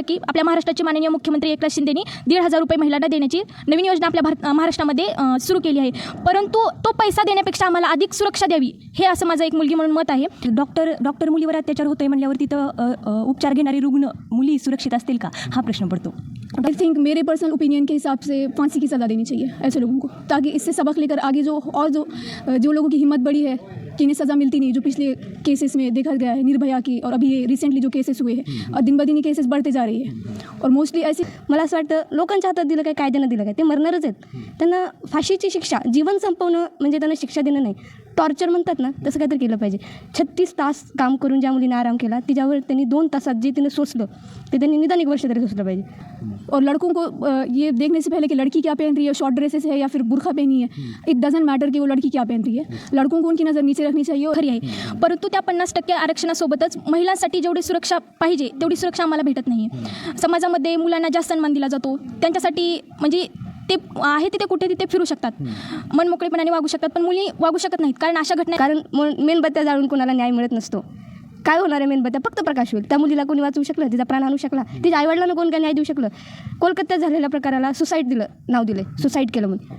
झालं की आपल्या महाराष्ट्राचे माननीय मुख्यमंत्री एकनाथ शिंदेनी दीड हजार रुपये महिलांना देण्याची नवीन योजना आपल्या भारत महाराष्ट्रामध्ये सुरू केली आहे. परंतु तो पैसा देण्यापेक्षा आम्हाला अधिक सुरक्षा द्यावी हे असं माझं एक मुलगी म्हणून मत आहे. डॉक्टर डॉक्टर मुलीवर अत्याचार होतोय म्हणल्यावर तिथं उपचार घेणारे रुग्ण मुली सुरक्षित असतील का? हा प्रश्न पडतो. आई थिंक मेरे पर्सनल ओपिनियन के हिसाब से फांसी की सज़ा देनी चाहिए ऐसे लोगों को ताकि इससे सबक लेकर आगे जो और जो जो लोगों की हिम्मत बड़ी है कि इन्हें सज़ा मिलती नहीं जो पिछले केसेस में देखा गया है निर्भया की और अभी ये रिसेंटली जो केसेस हुए हैं और दिन ब दिन ये केसेस बढ़ते जा रही है। और मोस्टली असे मला असं वाटतं लोकांच्या हातात दिलं काय कायद्यानं दिलं काय ते मरणारच आहेत. त्यांना फाशीची शिक्षा जीवन संपवणं म्हणजे त्यांना शिक्षा देणं नाही. टॉर्चर म्हणतात ना तसं काहीतरी केलं पाहिजे. छत्तीस तास काम करून ज्या मुलीने आराम केला तिच्यावर त्यांनी दोन तासात जे तिने सोसलं ते त्यांनी निदान एक वर्ष तरी सोसलं पाहिजे. और लड़कों को ये देखने से पहले कि लड़की क्या पहन रही है? शॉर्ट ड्रेसेस है या फिर बुरखा पहनी है? इट डजंट मॅटर की वो लड़की क्या पहन रही है. लड़कों को उनकी नज़र नीचे रखनी चाहिए खरी आहे परंतु त्या पन्नास टक्के आरक्षणासोबतच महिलांसाठी जेवढी सुरक्षा पाहिजे तेवढी सुरक्षा आम्हाला भेटत नाही आहे समाजामध्ये मुलांना जास्त सन्मान दिला जातो. त्यांच्यासाठी म्हणजे ते आहे तिथे कुठे तिथे फिरू शकतात. मनमोकळेपणाने वागू शकतात पण मुली वागू शकत नाहीत. कारण अशा घटना कारण मेणबत्त्या जाळून कोणाला न्याय मिळत नसतो. काय होणार आहे मेणबत्त्या फक्त प्रकाश होईल. त्या मुलीला कोणी वाचवू शकलं? तिचा प्राण आणू शकला? तिच्या आईवडिलांना कोण काय न्याय देऊ शकलं? कोलकात्यात झालेल्या प्रकाराला सुसाईड दिलं नाव दिलं सुसाईड केलं म्हणून.